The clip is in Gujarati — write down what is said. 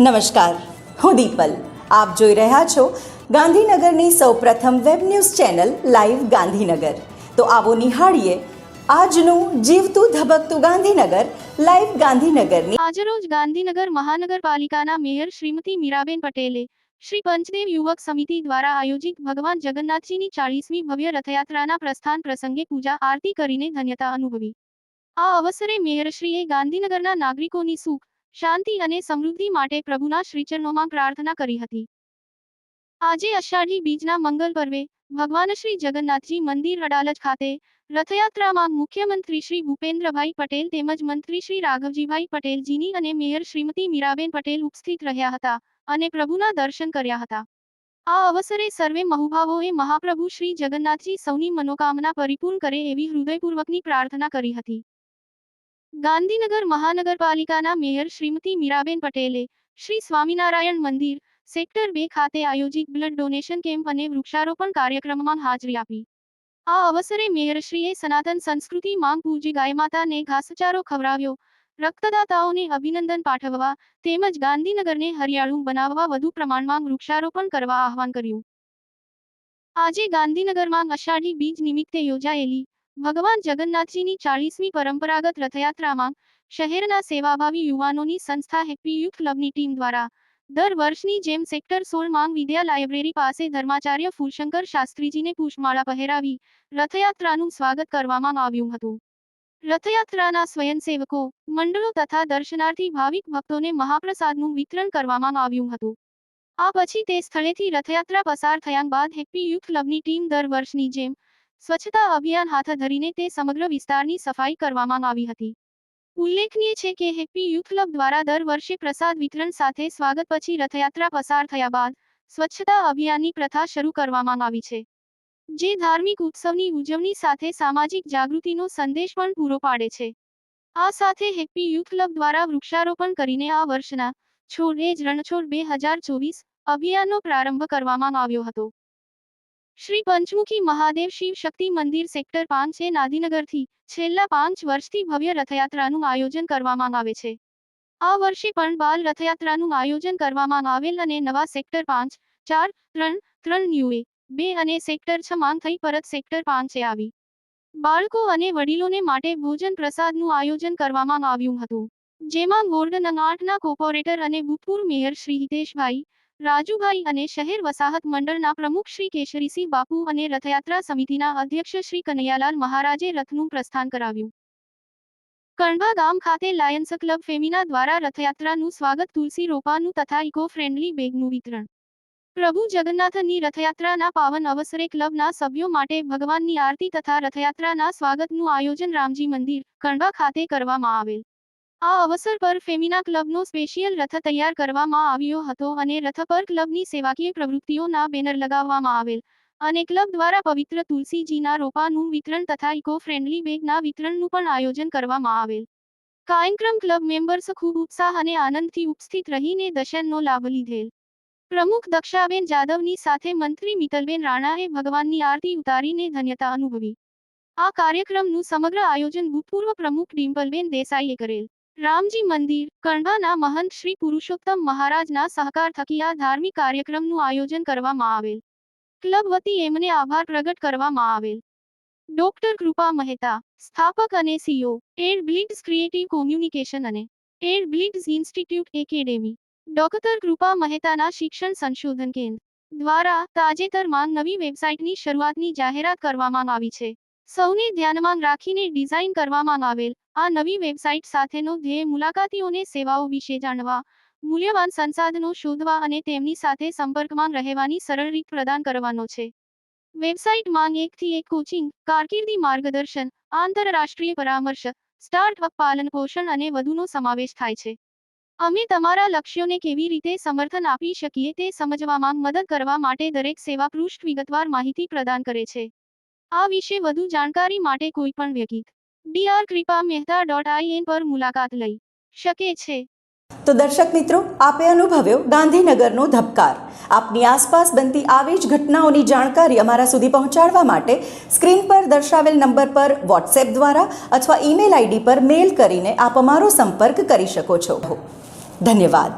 નમસ્કાર. હું દીપલ. આપ જોઈ રહ્યા છો ગાંધીનગરની સૌપ્રથમ web news channel live Gandhinagar. તો આવો નિહાળીએ આજનું જીવતું ધબકતું ગાંધીનગર, લાઈવ ગાંધીનગરની. આજરોજ ગાંધીનગર મહાનગરપાલિકાના મેયર શ્રીમતી મીરાબેન પટેલે શ્રી પંચદેવ યુવક સમિતિ દ્વારા આયોજિત ભગવાન જગન્નાથજીની ચાળીસમી ભવ્ય રથયાત્રાના પ્રસ્થાન પ્રસંગે પૂજા આરતી કરીને ધન્યતા અનુભવી. આ અવસરે મેયરશ્રીએ ગાંધીનગરના નાગરિકોની સુખ શાંતિ અને સમૃદ્ધિ માટે પ્રભુના શ્રીચરણોમાં પ્રાર્થના કરી હતી. આજે અષાઢી બીજના મંગલ પર્વે ભગવાન શ્રી જગન્નાથજી મંદિર અડાલજ ખાતે રથયાત્રામાં મુખ્યમંત્રી શ્રી ભૂપેન્દ્રભાઈ પટેલ તેમજ મંત્રી શ્રી રાઘવજીભાઈ પટેલજીની અને મેયર શ્રીમતી મીરાબેન પટેલ ઉપસ્થિત રહ્યા હતા અને પ્રભુના દર્શન કર્યા હતા. આ અવસરે સર્વે મહુભાવોએ મહાપ્રભુ શ્રી જગન્નાથજી સૌની મનોકામના પરિપૂર્ણ કરે એવી હૃદયપૂર્વકની પ્રાર્થના કરી હતી. ગાંધીનગર મહાનગરપાલિકાના મેયર શ્રીમતી મીરાબેન પટેલે શ્રી સ્વામિનારાયણ મંદિર, સેક્ટર બે ખાતે આયોજિત બ્લડ ડોનેશન કેમ્પ અને વૃક્ષારોપણ કાર્યક્રમમાં હાજરી આપી. આ અવસરે મેયરશ્રીએ સનાતન સંસ્કૃતિ માંગ પૂજી ગાયમાતાને ઘાસચારો ખવડાવ્યો, રક્તદાતાઓને અભિનંદન પાઠવવા તેમજ ગાંધીનગરને હરિયાળું બનાવવા વધુ પ્રમાણમાં વૃક્ષારોપણ કરવા આહવાન કર્યું. આજે ગાંધીનગરમાં અષાઢી બીજ નિમિત્તે યોજાયેલી ભગવાન જગન્નાથજીની ચાળીસમી પરંપરાગત રથયાત્રામાં શહેરના સેવાભાવી યુવાનોની સંસ્થા હેપી યુથ ક્લબની ટીમ દ્વારા દર વર્ષની જેમ સેક્ટર સોળ માંગ વિદ્યા લાઇબ્રેરી પાસે ધર્માચાર્ય ફૂલશંકર શાસ્ત્રીજીને પુષ્પમાળા પહેરાવી રથયાત્રાનું સ્વાગત કરવામાં આવ્યું હતું. રથયાત્રાના સ્વયંસેવકો, મંડળો તથા દર્શનાર્થી ભાવિક ભક્તોને મહાપ્રસાદનું વિતરણ કરવામાં આવ્યું હતું. આ પછી તે સ્થળેથી રથયાત્રા પસાર થયા બાદ હેપી યુથ ક્લબની ટીમ દર વર્ષની જેમ સ્વચ્છતા અભિયાન હાથ ધરીને તે સમગ્ર વિસ્તારની સફાઈ કરવામાં આવી હતી. ઉલ્લેખનીય છે કે હેપી યુથ ક્લબ દ્વારા દર વર્ષે પ્રસાદ વિતરણ સાથે સ્વાગત પછી રથયાત્રા પસાર થયા બાદ સ્વચ્છતા અભિયાનની પ્રથા શરૂ કરવામાં આવી છે. જે ધાર્મિક ઉત્સવની ઉજવણી સાથે સામાજિક જાગૃતિનો સંદેશ પણ પૂરો પાડે છે. આ સાથે હેપી યુથ ક્લબ દ્વારા વૃક્ષારોપણ કરીને આ વર્ષના છોડ એ જ રણછોડ બે હજાર ચોવીસ અભિયાનનો પ્રારંભ કરવામાં આવ્યો હતો. શ્રી પંચમુખી મહાદેવ શિવ શક્તિ મંદિર સેક્ટર પાંચ એ નાદીનગરથી છેલ્લા પાંચ વર્ષથી ભવ્ય રથયાત્રાનું આયોજન કરવામાં આવે છે. આ વર્ષે પણ બાલ રથયાત્રાનું આયોજન કરવામાં આવેલ અને નવા સેક્ટર પાંચ, ચાર, ત્રણ ત્રણ યુએ બે અને સેક્ટર છ માંગ થઈ પરત સેક્ટર પાંચે આવી. બાળકો અને વડીલોને માટે ભોજન પ્રસાદનું આયોજન કરવામાં આવ્યું હતું. જેમાં વોર્ડ નંગ આઠના કોર્પોરેટર અને ભૂતપૂર્વ મેયર શ્રી હિતેશભાઈ રાજુભાઈ અને શહેર વસાહત મંડળના પ્રમુખ શ્રી કેશરીસિંહ બાપુ અને રથયાત્રા સમિતિના અધ્યક્ષ શ્રી કનૈયાલાલ મહારાજે રથનું પ્રસ્થાન કરાવ્યું. કણભા ગામ ખાતે લાયન્સ ક્લબ ફેમિના દ્વારા રથયાત્રાનું સ્વાગત તુલસી રોપાનું તથા ઇકો ફ્રેન્ડલી બેગનું વિતરણ. પ્રભુ જગન્નાથની રથયાત્રાના પાવન અવસરે ક્લબના સભ્યો માટે ભગવાનની આરતી તથા રથયાત્રાના સ્વાગતનું આયોજન રામજી મંદિર, કણભા ખાતે કરવામાં આવેલ. આ અવસર પર ફેમિના ક્લબનો સ્પેશિયલ રથ તૈયાર કરવામાં આવ્યો હતો અને રથ પર ક્લબની સેવાકીય પ્રવૃત્તિઓના બેનર લગાવવામાં આવેલ અને ક્લબ દ્વારા પવિત્ર તુલસીજીના રોપાનું વિતરણ તથા ઇકો ફ્રેન્ડલી બેગના વિતરણનું પણ આયોજન કરવામાં આવેલ. કાર્યક્રમ ક્લબ મેમ્બર્સ ખૂબ ઉત્સાહ અને આનંદથી ઉપસ્થિત રહીને દર્શનનો લાભ લીધેલ. પ્રમુખ દક્ષાબેન જાદવની સાથે મંત્રી મિતલબેન રાણાએ ભગવાનની આરતી ઉતારીને ધન્યતા અનુભવી. આ કાર્યક્રમનું સમગ્ર આયોજન ભૂતપૂર્વ પ્રમુખ ડિમ્પલબેન દેસાઈએ કરેલ. રામજી મંદિર કંડવાના મહંત શ્રી પુરુષોત્તમ મહારાજના સહકાર થકી આ ધાર્મિક કાર્યક્રમનું આયોજન કરવામાં આવેલ. ક્લબ વતી એમને આભાર પ્રગટ કરવામાં આવેલ. ડોક્ટર કૃપા મહેતા, સ્થાપક અને CEO Ad Blitz creative communication અને Ad Blitz institute academy, doctor Kripa મહેતાના શિક્ષણ સંશોધન કેન્દ્ર દ્વારા તાજેતરમાં નવી વેબસાઇટની શરૂઆતની જાહેરાત કરવામાં આવી છે. સૌને ધ્યાનમાં રાખીને ડિઝાઇન કરવામાં આવેલ આ નવી વેબસાઇટ સાથેનો ધ્યેય મુલાકાતીઓને સેવાઓ વિશે જાણવા, મૂલ્યવાન સંસાધનો શોધવા અને તેમની સાથે સંપર્કમાં રહેવાની સરળ રીત પ્રદાન કરવાનો છે. વેબસાઇટમાં એકથી એક કોચિંગ, કારકિર્દી માર્ગદર્શન, આંતરરાષ્ટ્રીય પરામર્શ, સ્ટાર્ટઅપ પાલન પોષણ અને વધુનો સમાવેશ થાય છે. અમે તમારા લક્ષ્યોને કેવી રીતે સમર્થન આપી શકીએ તે સમજવામાં મદદ કરવા માટે દરેક સેવા પૃષ્ઠ વિગતવાર માહિતી પ્રદાન કરે છે. આ વિશે વધુ જાણકારી માટે કોઈ પણ વ્યક્તિ DR Kripa Mehta dot IN પર મુલાકાત લઈ શકે છે. તો દર્શક મિત્રો, આપે અનુભવ્યો ગાંધીનગરનો ધબકાર. આપની આસપાસ બનતી આવી જ ઘટનાઓની જાણકારી અમારા સુધી પહોંચાડવા માટે સ્ક્રીન પર દર્શાવેલ નંબર પર વોટ્સએપ દ્વારા અથવા ઈમેલ આઈડી પર મેલ કરીને આપ અમારો સંપર્ક કરી શકો છો. ધન્યવાદ.